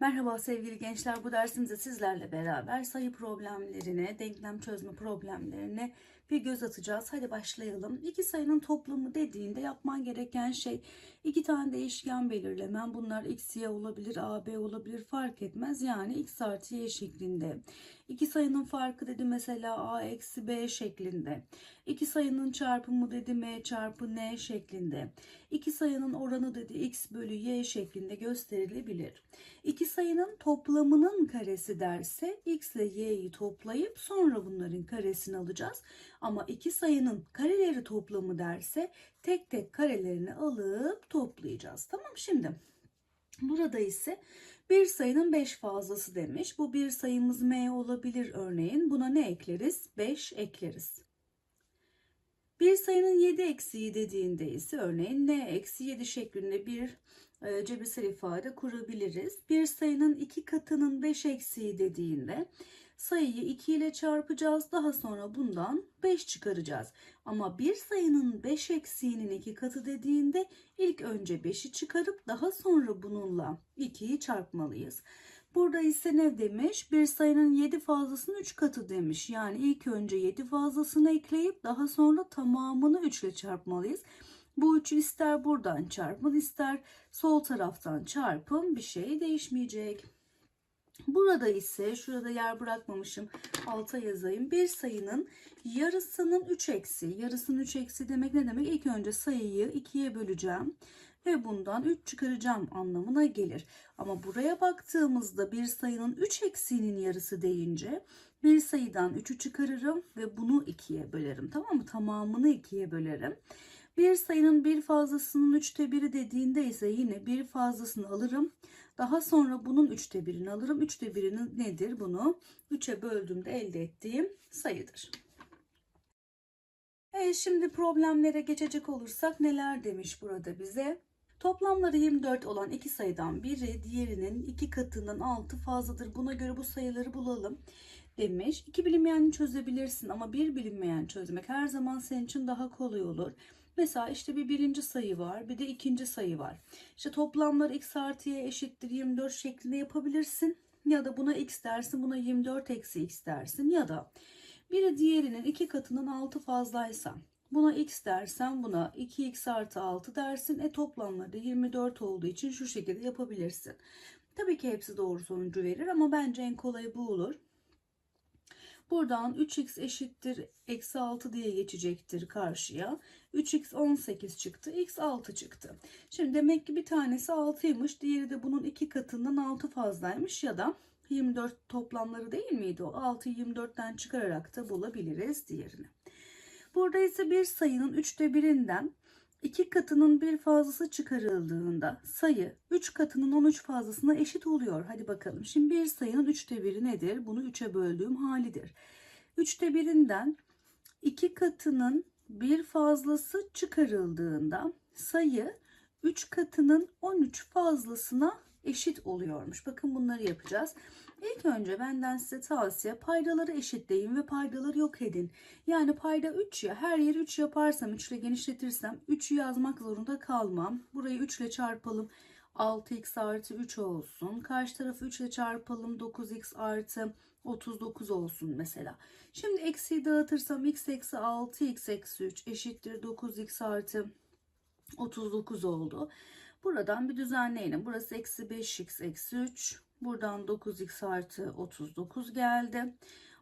Merhaba sevgili gençler. Bu dersimizde sizlerle beraber sayı problemlerine, denklem çözme problemlerine bir göz atacağız. Hadi başlayalım. İki sayının toplamı dediğinde yapman gereken şey iki tane değişken belirlemen. Bunlar x, y olabilir, a, b olabilir fark etmez. Yani x artı y şeklinde. İki sayının farkı dedi mesela a eksi b şeklinde. İki sayının çarpımı dedi m çarpı n şeklinde. İki sayının oranı dedi x bölü y şeklinde gösterilebilir. İki sayının toplamının karesi derse x ile y'yi toplayıp sonra bunların karesini alacağız. Ama iki sayının kareleri toplamı derse tek tek karelerini alıp toplayacağız. Tamam şimdi burada ise bir sayının 5 fazlası demiş. Bu bir sayımız m olabilir örneğin. Buna ne ekleriz? 5 ekleriz. Bir sayının 7 eksiği dediğinde ise örneğin n eksi 7 şeklinde bir e, cebirsel ifade kurabiliriz. Bir sayının 2 katının 5 eksiği dediğinde sayıyı 2 ile çarpacağız. Daha sonra bundan 5 çıkaracağız. Ama bir sayının 5 eksiğinin 2 katı dediğinde ilk önce 5'i çıkarıp daha sonra bununla 2'yi çarpmalıyız. Burada ise ne demiş? Bir sayının 7 fazlasının 3 katı demiş. Yani ilk önce 7 fazlasını ekleyip daha sonra tamamını 3 ile çarpmalıyız. Bu 3'ü ister buradan çarpın ister sol taraftan çarpın bir şey değişmeyecek. Burada ise şurada yer bırakmamışım alta yazayım. Bir sayının yarısının 3 eksi. Yarısının 3 eksi demek ne demek? İlk önce sayıyı 2'ye böleceğim ve bundan 3 çıkaracağım anlamına gelir. Ama buraya baktığımızda bir sayının 3 eksiğinin yarısı deyince bir sayıdan 3'ü çıkarırım ve bunu 2'ye bölerim. Tamam mı? Tamamını 2'ye bölerim. Bir sayının bir fazlasının üçte biri dediğinde ise yine bir fazlasını alırım. Daha sonra bunun üçte birini alırım. Üçte birini nedir? Bunu 3'e böldüğümde elde ettiğim sayıdır. Evet şimdi problemlere geçecek olursak neler demiş burada bize? Toplamları 24 olan iki sayıdan biri diğerinin iki katının altı fazladır. Buna göre bu sayıları bulalım demiş. İki bilinmeyeni çözebilirsin ama bir bilinmeyen çözmek her zaman senin için daha kolay olur. Mesela işte bir birinci sayı var bir de ikinci sayı var. İşte toplamları x artı y eşittir 24 şeklinde yapabilirsin. Ya da buna x dersin buna 24 eksi x dersin. Ya da biri diğerinin iki katının altı fazlaysa buna x dersen buna 2x artı 6 dersin. E toplamları 24 olduğu için şu şekilde yapabilirsin. Tabii ki hepsi doğru sonucu verir ama bence en kolayı bu olur. Buradan 3x eşittir eksi 6 diye geçecektir karşıya. 3x 18 çıktı. x 6 çıktı. Şimdi demek ki bir tanesi 6'ymış. Diğeri de bunun iki katından 6 fazlaymış ya da 24 toplamları değil miydi o? 6'yı 24'ten çıkararak da bulabiliriz diğerini. Burada ise bir sayının üçte birinden iki katının bir fazlası çıkarıldığında sayı 3 katının 13 fazlasına eşit oluyor. Hadi bakalım. Şimdi bir sayının üçte biri nedir? Bunu 3'e böldüğüm halidir. Üçte birinden iki katının bir fazlası çıkarıldığında sayı 3 katının 13 fazlasına eşit oluyormuş. Bakın bunları yapacağız. İlk önce benden size tavsiye paydaları eşitleyin ve paydaları yok edin. Yani payda 3 ya her yeri 3 yaparsam 3 ile genişletirsem 3'ü yazmak zorunda kalmam. Burayı 3 ile çarpalım 6x artı 3 olsun. Karşı tarafı 3 ile çarpalım 9x artı 39 olsun mesela. Şimdi eksiyi dağıtırsam x eksi 6x eksi 3 eşittir 9x artı 39 oldu. Buradan bir düzenleyelim. Burası eksi 5x eksi 3. Buradan 9x artı 39 geldi.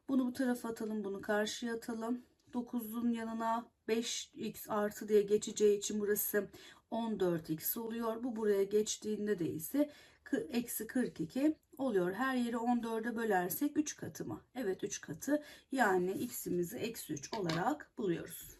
Bunu bu tarafa atalım. Bunu karşıya atalım. 9'un yanına 5x artı diye geçeceği için burası 14x oluyor. Bu buraya geçtiğinde de ise eksi 42 oluyor. Her yeri 14'e bölersek 3 katı mı? Evet 3 katı. Yani x'imizi eksi 3 olarak buluyoruz.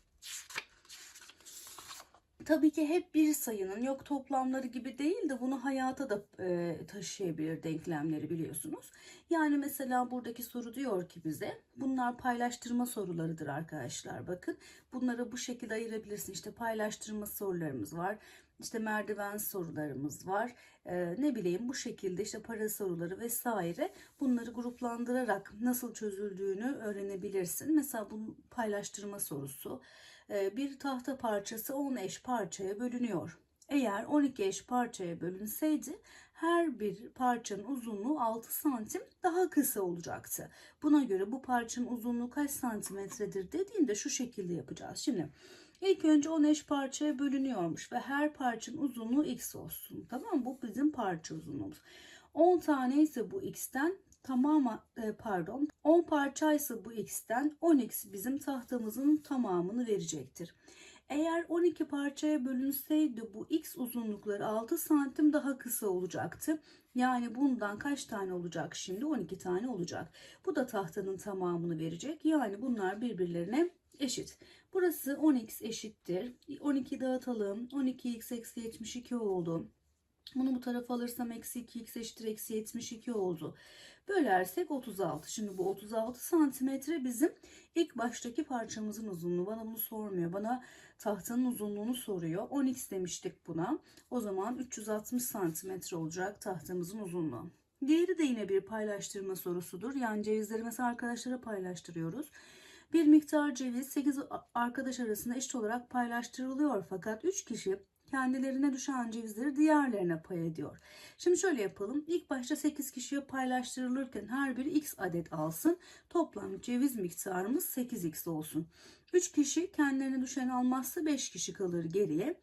Tabii ki hep bir sayının yok toplamları gibi değil de bunu hayata da e, taşıyabilir denklemleri biliyorsunuz. Yani mesela buradaki soru diyor ki bize bunlar paylaştırma sorularıdır arkadaşlar bakın. Bunları bu şekilde ayırabilirsin. İşte paylaştırma sorularımız var. İşte merdiven sorularımız var. E, ne bileyim bu şekilde işte para soruları vesaire bunları gruplandırarak nasıl çözüldüğünü öğrenebilirsin. Mesela bu paylaştırma sorusu bir tahta parçası 10 eş parçaya bölünüyor. Eğer 12 eş parçaya bölünseydi her bir parçanın uzunluğu 6 santim daha kısa olacaktı. Buna göre bu parçanın uzunluğu kaç santimetredir dediğinde şu şekilde yapacağız. Şimdi ilk önce 10 eş parçaya bölünüyormuş ve her parçanın uzunluğu x olsun. Tamam mı? Bu bizim parça uzunluğumuz. 10 tane ise bu x'ten tamamı e, pardon 10 parçaysa bu x'ten 10x bizim tahtamızın tamamını verecektir. Eğer 12 parçaya bölünseydi bu x uzunlukları 6 santim daha kısa olacaktı. Yani bundan kaç tane olacak şimdi? 12 tane olacak. Bu da tahtanın tamamını verecek. Yani bunlar birbirlerine eşit. Burası 10x eşittir. 12 dağıtalım. 12x eksi 72 oldu. Bunu bu tarafa alırsam eksi 2x eşittir eksi 72 oldu. Bölersek 36. Şimdi bu 36 santimetre bizim ilk baştaki parçamızın uzunluğu. Bana bunu sormuyor. Bana tahtanın uzunluğunu soruyor. 10x demiştik buna. O zaman 360 santimetre olacak tahtamızın uzunluğu. Diğeri de yine bir paylaştırma sorusudur. Yani cevizleri mesela arkadaşlara paylaştırıyoruz. Bir miktar ceviz 8 arkadaş arasında eşit olarak paylaştırılıyor fakat 3 kişi kendilerine düşen cevizleri diğerlerine pay ediyor. Şimdi şöyle yapalım. İlk başta 8 kişiye paylaştırılırken her biri x adet alsın. Toplam ceviz miktarımız 8x olsun. 3 kişi kendilerine düşen almazsa 5 kişi kalır geriye.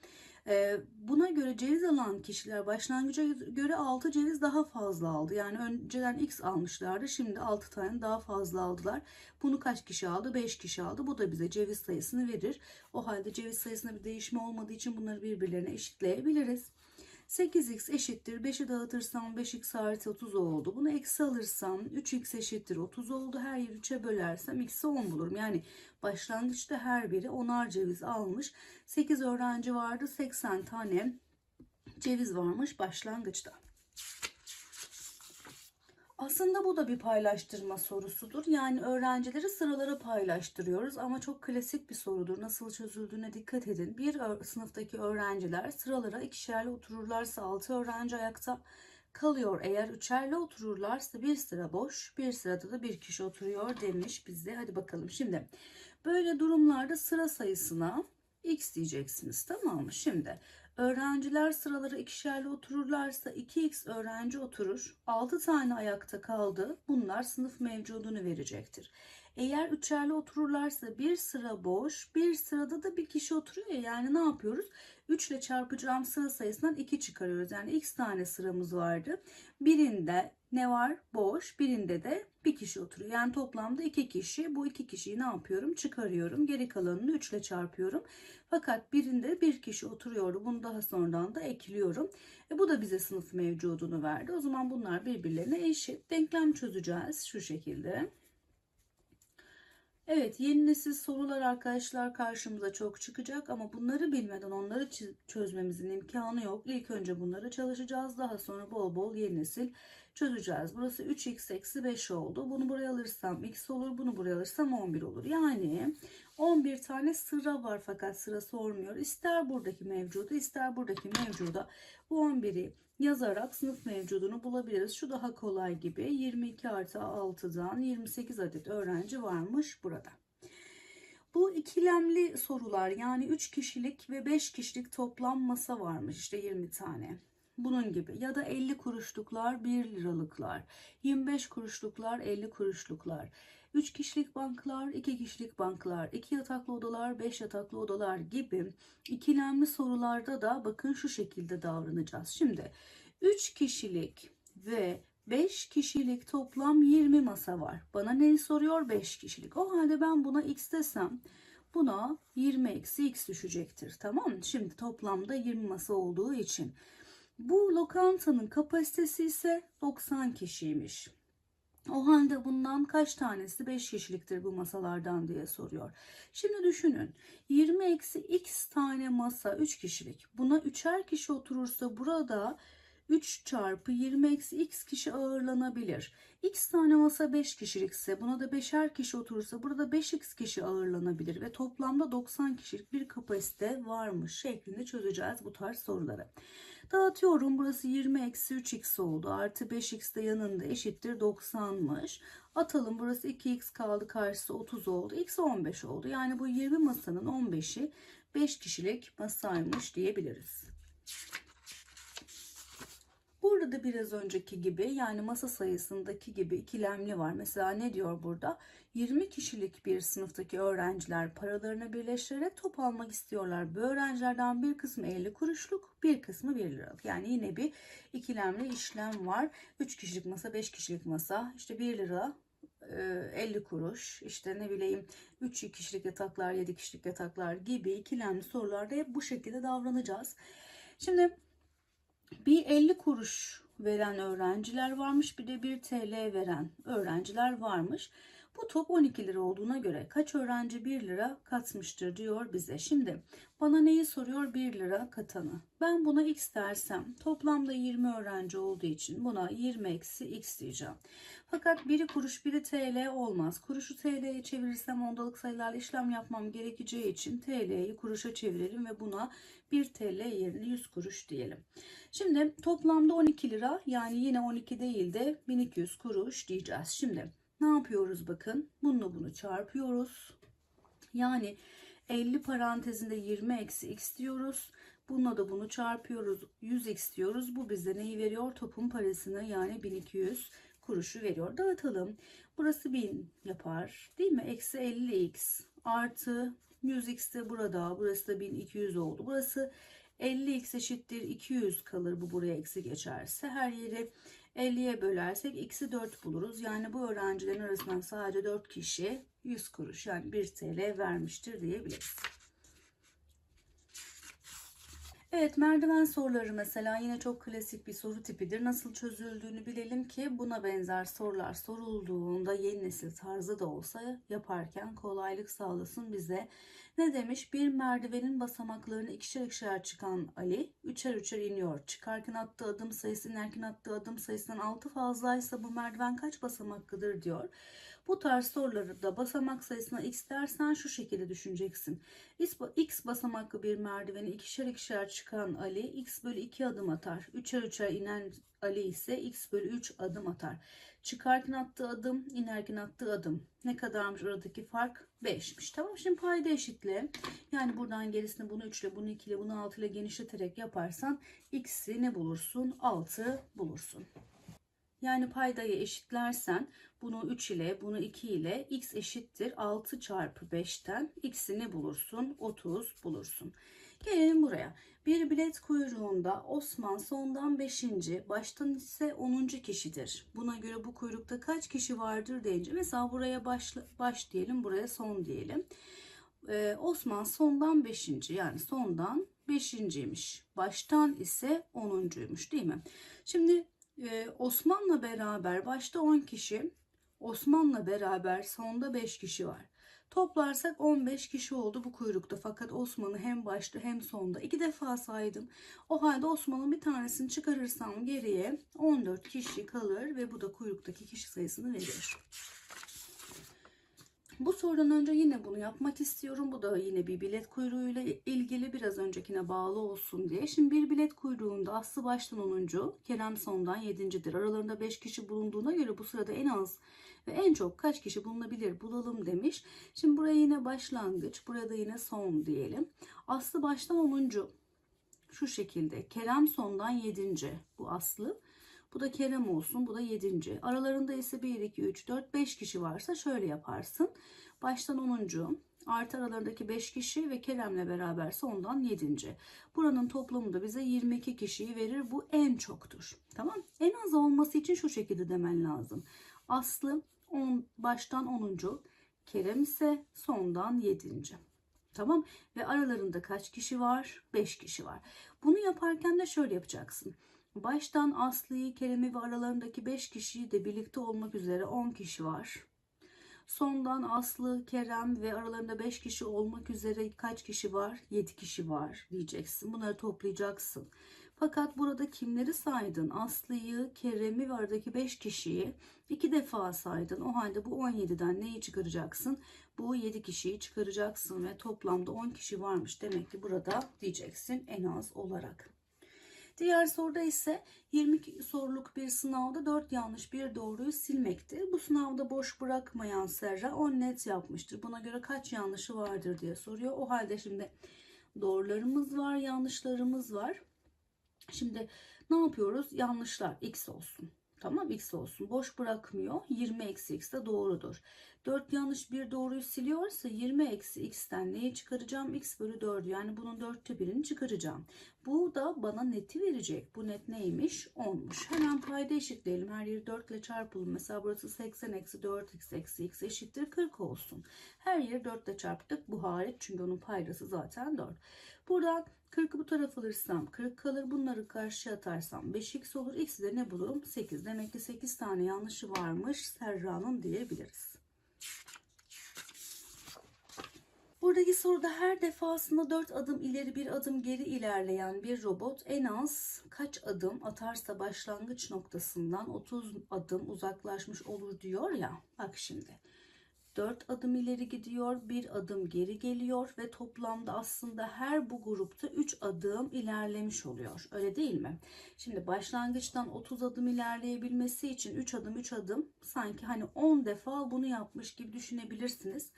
Ee, buna göre ceviz alan kişiler başlangıca göre 6 ceviz daha fazla aldı. Yani önceden x almışlardı. Şimdi 6 tane daha fazla aldılar. Bunu kaç kişi aldı? 5 kişi aldı. Bu da bize ceviz sayısını verir. O halde ceviz sayısında bir değişme olmadığı için bunları birbirlerine eşitleyebiliriz. 8x eşittir. 5'i dağıtırsam 5x artı 30 oldu. Bunu eksi alırsam 3x eşittir 30 oldu. Her yeri 3'e bölersem x'i 10 bulurum. Yani başlangıçta her biri 10'ar ceviz almış. 8 öğrenci vardı. 80 tane ceviz varmış başlangıçta. Aslında bu da bir paylaştırma sorusudur. Yani öğrencileri sıralara paylaştırıyoruz ama çok klasik bir sorudur. Nasıl çözüldüğüne dikkat edin. Bir sınıftaki öğrenciler sıralara ikişerli otururlarsa 6 öğrenci ayakta kalıyor. Eğer üçerli otururlarsa bir sıra boş, bir sırada da bir kişi oturuyor demiş bize. Hadi bakalım şimdi. Böyle durumlarda sıra sayısına x diyeceksiniz tamam mı? Şimdi Öğrenciler sıraları ikişerli otururlarsa 2x öğrenci oturur. 6 tane ayakta kaldı. Bunlar sınıf mevcudunu verecektir. Eğer üçerli otururlarsa bir sıra boş, bir sırada da bir kişi oturuyor. Yani ne yapıyoruz? 3 ile çarpacağım sıra sayısından 2 çıkarıyoruz. Yani x tane sıramız vardı. Birinde ne var? Boş. Birinde de bir kişi oturuyor. Yani toplamda iki kişi. Bu iki kişiyi ne yapıyorum? Çıkarıyorum. Geri kalanını 3 ile çarpıyorum. Fakat birinde bir kişi oturuyordu. Bunu daha sonradan da ekliyorum. E bu da bize sınıf mevcudunu verdi. O zaman bunlar birbirlerine eşit. Denklem çözeceğiz şu şekilde. Evet yeni nesil sorular arkadaşlar karşımıza çok çıkacak ama bunları bilmeden onları çözmemizin imkanı yok. İlk önce bunları çalışacağız daha sonra bol bol yeni nesil çözeceğiz. Burası 3x eksi 5 oldu. Bunu buraya alırsam x olur bunu buraya alırsam 11 olur. Yani 11 tane sıra var fakat sıra sormuyor. İster buradaki mevcudu ister buradaki mevcuda bu 11'i yazarak sınıf mevcudunu bulabiliriz. Şu daha kolay gibi 22 artı 6'dan 28 adet öğrenci varmış burada. Bu ikilemli sorular yani 3 kişilik ve 5 kişilik toplam masa varmış işte 20 tane. Bunun gibi ya da 50 kuruşluklar 1 liralıklar, 25 kuruşluklar 50 kuruşluklar. 3 kişilik banklar, 2 kişilik banklar, 2 yataklı odalar, 5 yataklı odalar gibi ikilemli sorularda da bakın şu şekilde davranacağız. Şimdi 3 kişilik ve 5 kişilik toplam 20 masa var. Bana neyi soruyor? 5 kişilik. O halde ben buna x desem buna 20 eksi x düşecektir. Tamam mı? Şimdi toplamda 20 masa olduğu için. Bu lokantanın kapasitesi ise 90 kişiymiş. O halde bundan kaç tanesi 5 kişiliktir bu masalardan diye soruyor. Şimdi düşünün 20 eksi x tane masa 3 kişilik. Buna 3'er kişi oturursa burada 3 çarpı 20 eksi x kişi ağırlanabilir. X tane masa 5 kişilikse buna da 5'er kişi oturursa burada 5x kişi ağırlanabilir ve toplamda 90 kişilik bir kapasite varmış şeklinde çözeceğiz bu tarz soruları. Dağıtıyorum burası 20 eksi 3x oldu artı 5x de yanında eşittir 90'mış. Atalım burası 2x kaldı karşısı 30 oldu. X 15 oldu. Yani bu 20 masanın 15'i 5 kişilik masaymış diyebiliriz. Burada da biraz önceki gibi yani masa sayısındaki gibi ikilemli var. Mesela ne diyor burada? 20 kişilik bir sınıftaki öğrenciler paralarını birleştirerek top almak istiyorlar. Bu öğrencilerden bir kısmı 50 kuruşluk, bir kısmı 1 liralık. Yani yine bir ikilemli işlem var. 3 kişilik masa, 5 kişilik masa, işte 1 lira 50 kuruş işte ne bileyim 3 kişilik yataklar 7 kişilik yataklar gibi ikilemli sorularda hep bu şekilde davranacağız. Şimdi bir 50 kuruş veren öğrenciler varmış bir de 1 TL veren öğrenciler varmış. Bu top 12 lira olduğuna göre kaç öğrenci 1 lira katmıştır diyor bize. Şimdi bana neyi soruyor 1 lira katanı. Ben buna x dersem toplamda 20 öğrenci olduğu için buna 20 eksi x diyeceğim. Fakat biri kuruş biri TL olmaz. Kuruşu TL'ye çevirirsem ondalık sayılarla işlem yapmam gerekeceği için TL'yi kuruşa çevirelim ve buna 1 TL yerine 100 kuruş diyelim. Şimdi toplamda 12 lira yani yine 12 değil de 1200 kuruş diyeceğiz. Şimdi ne yapıyoruz bakın bununla bunu çarpıyoruz. Yani 50 parantezinde 20 eksi x diyoruz. Bununla da bunu çarpıyoruz. 100x diyoruz. Bu bize neyi veriyor? Topun parasını yani 1200 kuruşu veriyor. Dağıtalım. Burası 1000 yapar. Değil mi? Eksi 50x artı 100x de burada. Burası da 1200 oldu. Burası 50x eşittir 200 kalır bu buraya eksi geçerse. Her yeri 50'ye bölersek eksi 4 buluruz. Yani bu öğrencilerin arasından sadece 4 kişi 100 kuruş yani 1 TL vermiştir diyebiliriz. Evet merdiven soruları mesela yine çok klasik bir soru tipidir. Nasıl çözüldüğünü bilelim ki buna benzer sorular sorulduğunda yeni nesil tarzı da olsa yaparken kolaylık sağlasın bize. Ne demiş? Bir merdivenin basamaklarını ikişer ikişer çıkan Ali üçer üçer iniyor. Çıkarken attığı adım sayısı inerken attığı adım sayısından 6 fazlaysa bu merdiven kaç basamaklıdır diyor. Bu tarz soruları da basamak sayısına x dersen şu şekilde düşüneceksin. X basamaklı bir merdiveni ikişer ikişer çıkan Ali x bölü 2 adım atar. Üçer üçer inen Ali ise x bölü 3 adım atar. Çıkarken attığı adım, inerken attığı adım. Ne kadarmış oradaki fark? 5'miş. Tamam şimdi payda eşitle. Yani buradan gerisini bunu 3 ile, bunu 2 ile, bunu 6 ile genişleterek yaparsan x'i ne bulursun? 6 bulursun. Yani paydayı eşitlersen bunu 3 ile bunu 2 ile x eşittir 6 çarpı 5'ten x'ini bulursun 30 bulursun. Gelelim buraya. Bir bilet kuyruğunda Osman sondan 5. baştan ise 10. kişidir. Buna göre bu kuyrukta kaç kişi vardır deyince mesela buraya baş, baş diyelim buraya son diyelim. Ee, Osman sondan 5. yani sondan 5.ymiş. Baştan ise 10.ymuş değil mi? Şimdi e, Osman'la beraber başta 10 kişi Osman'la beraber sonda 5 kişi var. Toplarsak 15 kişi oldu bu kuyrukta. Fakat Osman'ı hem başta hem sonda iki defa saydım. O halde Osman'ın bir tanesini çıkarırsam geriye 14 kişi kalır ve bu da kuyruktaki kişi sayısını verir. Bu sorudan önce yine bunu yapmak istiyorum. Bu da yine bir bilet kuyruğuyla ilgili biraz öncekine bağlı olsun diye. Şimdi bir bilet kuyruğunda Aslı baştan 10. Kerem sondan 7.dir. Aralarında 5 kişi bulunduğuna göre bu sırada en az ve en çok kaç kişi bulunabilir bulalım demiş. Şimdi buraya yine başlangıç, burada yine son diyelim. Aslı baştan 10. Şu şekilde. Kerem sondan 7. Bu Aslı. Bu da Kerem olsun. Bu da 7. Aralarında ise 1, 2, 3, 4, 5 kişi varsa şöyle yaparsın. Baştan 10. Artı aralarındaki 5 kişi ve Kerem'le beraber sondan 7. Buranın toplamı da bize 22 kişiyi verir. Bu en çoktur. Tamam. En az olması için şu şekilde demen lazım. Aslı 10, baştan 10. Kerem ise sondan 7. Tamam ve aralarında kaç kişi var? 5 kişi var. Bunu yaparken de şöyle yapacaksın. Baştan Aslı'yı, Kerem'i ve aralarındaki 5 kişiyi de birlikte olmak üzere 10 kişi var. Sondan Aslı, Kerem ve aralarında 5 kişi olmak üzere kaç kişi var? 7 kişi var diyeceksin. Bunları toplayacaksın. Fakat burada kimleri saydın? Aslı'yı, Kerem'i ve aradaki 5 kişiyi iki defa saydın. O halde bu 17'den neyi çıkaracaksın? Bu 7 kişiyi çıkaracaksın ve toplamda 10 kişi varmış. Demek ki burada diyeceksin en az olarak. Diğer soruda ise 20 soruluk bir sınavda 4 yanlış bir doğruyu silmektir. Bu sınavda boş bırakmayan Serra 10 net yapmıştır. Buna göre kaç yanlışı vardır diye soruyor. O halde şimdi doğrularımız var, yanlışlarımız var. Şimdi ne yapıyoruz? Yanlışlar x olsun. Tamam x olsun. Boş bırakmıyor. 20 eksi x de doğrudur. 4 yanlış bir doğruyu siliyorsa 20 eksi x'ten neyi çıkaracağım? x bölü 4 yani bunun dörtte birini çıkaracağım. Bu da bana neti verecek. Bu net neymiş? 10'muş. Hemen payda eşitleyelim. Her yeri 4 ile çarpalım. Mesela burası 80 eksi 4x eksi x eşittir 40 olsun. Her yeri 4 ile çarptık. Bu hariç çünkü onun paydası zaten 4. Buradan 40'ı bu tarafa alırsam 40 kalır. Bunları karşıya atarsam 5x olur. X'i de ne bulurum? 8. Demek ki 8 tane yanlışı varmış Serra'nın diyebiliriz. Buradaki soruda her defasında 4 adım ileri bir adım geri ilerleyen bir robot en az kaç adım atarsa başlangıç noktasından 30 adım uzaklaşmış olur diyor ya. Bak şimdi. 4 adım ileri gidiyor, bir adım geri geliyor ve toplamda aslında her bu grupta 3 adım ilerlemiş oluyor. Öyle değil mi? Şimdi başlangıçtan 30 adım ilerleyebilmesi için 3 adım 3 adım sanki hani 10 defa bunu yapmış gibi düşünebilirsiniz.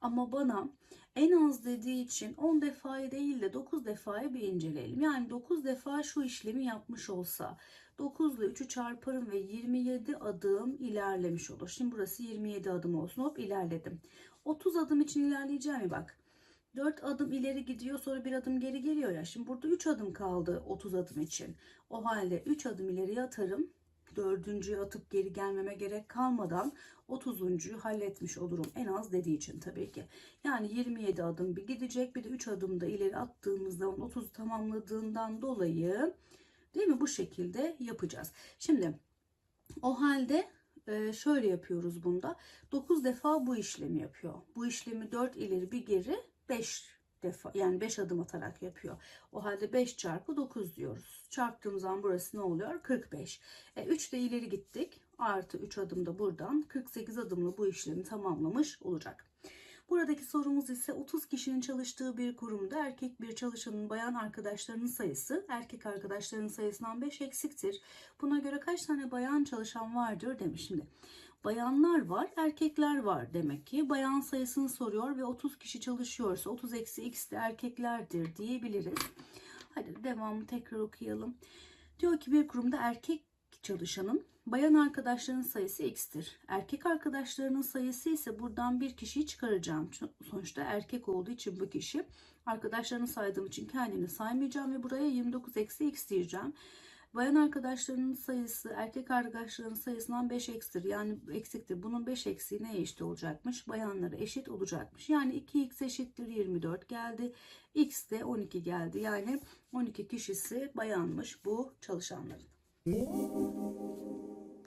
Ama bana en az dediği için 10 defayı değil de 9 defayı bir inceleyelim. Yani 9 defa şu işlemi yapmış olsa 9 ile 3'ü çarparım ve 27 adım ilerlemiş olur. Şimdi burası 27 adım olsun. Hop ilerledim. 30 adım için ilerleyeceğim mi bak. 4 adım ileri gidiyor sonra bir adım geri geliyor ya. Şimdi burada 3 adım kaldı 30 adım için. O halde 3 adım ileriye atarım. Dördüncüyü atıp geri gelmeme gerek kalmadan 30'uncuyu halletmiş olurum. En az dediği için tabii ki. Yani 27 adım bir gidecek. Bir de 3 adım da ileri attığımız zaman 30 tamamladığından dolayı değil mi bu şekilde yapacağız. Şimdi o halde e, şöyle yapıyoruz bunda. 9 defa bu işlemi yapıyor. Bu işlemi 4 ileri bir geri 5 defa yani 5 adım atarak yapıyor. O halde 5 çarpı 9 diyoruz. Çarptığımız zaman burası ne oluyor? 45. E, 3 de ileri gittik. Artı 3 adım da buradan 48 adımla bu işlemi tamamlamış olacak. Buradaki sorumuz ise 30 kişinin çalıştığı bir kurumda erkek bir çalışanın bayan arkadaşlarının sayısı erkek arkadaşlarının sayısından 5 eksiktir. Buna göre kaç tane bayan çalışan vardır demiş şimdi. Bayanlar var, erkekler var demek ki. Bayan sayısını soruyor ve 30 kişi çalışıyorsa 30 eksi x de erkeklerdir diyebiliriz. Hadi devamı tekrar okuyalım. Diyor ki bir kurumda erkek çalışanın bayan arkadaşlarının sayısı x'tir. Erkek arkadaşlarının sayısı ise buradan bir kişiyi çıkaracağım. Sonuçta erkek olduğu için bu kişi. Arkadaşlarını saydığım için kendini saymayacağım ve buraya 29 eksi x diyeceğim. Bayan arkadaşlarının sayısı erkek arkadaşlarının sayısından 5 eksiktir. Yani eksiktir. Bunun 5 eksiği neye eşit olacakmış? Bayanlara eşit olacakmış. Yani 2x eşittir 24 geldi. X de 12 geldi. Yani 12 kişisi bayanmış bu çalışanların. Música